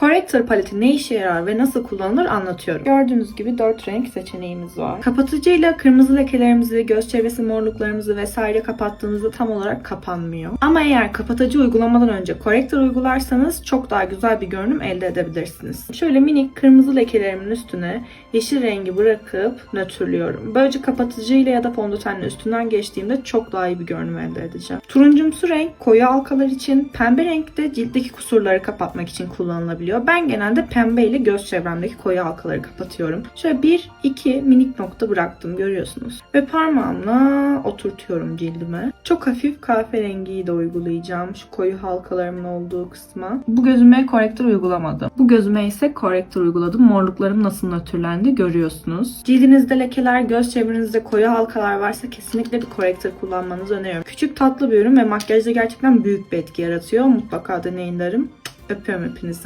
Corrector paleti ne işe yarar ve nasıl kullanılır anlatıyorum. Gördüğünüz gibi 4 renk seçeneğimiz var. Kapatıcıyla kırmızı lekelerimizi, göz çevresi morluklarımızı vesaire kapattığınızda tam olarak kapanmıyor. Ama eğer kapatıcı uygulamadan önce corrector uygularsanız çok daha güzel bir görünüm elde edebilirsiniz. Şöyle minik kırmızı lekelerimin üstüne yeşil rengi bırakıp nötrlüyorum. Böylece kapatıcıyla ya da fondötenle üstünden geçtiğimde çok daha iyi bir görünüm elde edeceğim. Turuncumsu renk koyu halkalar için, pembe renk de ciltteki kusurları kapatmak için kullanılabiliyor. Ben genelde pembe ile göz çevremdeki koyu halkaları kapatıyorum. Şöyle bir, iki minik nokta bıraktım görüyorsunuz. Ve parmağımla oturtuyorum cildime. Çok hafif kahverengiyi de uygulayacağım şu koyu halkalarımın olduğu kısma. Bu gözüme korektör uygulamadım. Bu gözüme ise korektör uyguladım. Morluklarım nasıl nötrlendi görüyorsunuz. Cildinizde lekeler, göz çevrenizde koyu halkalar varsa kesinlikle bir korektör kullanmanızı öneriyorum. Küçük tatlı bir ürün ve makyajda gerçekten büyük bir etki yaratıyor. Mutlaka deneyin derim. Öpüyorum hepinizi.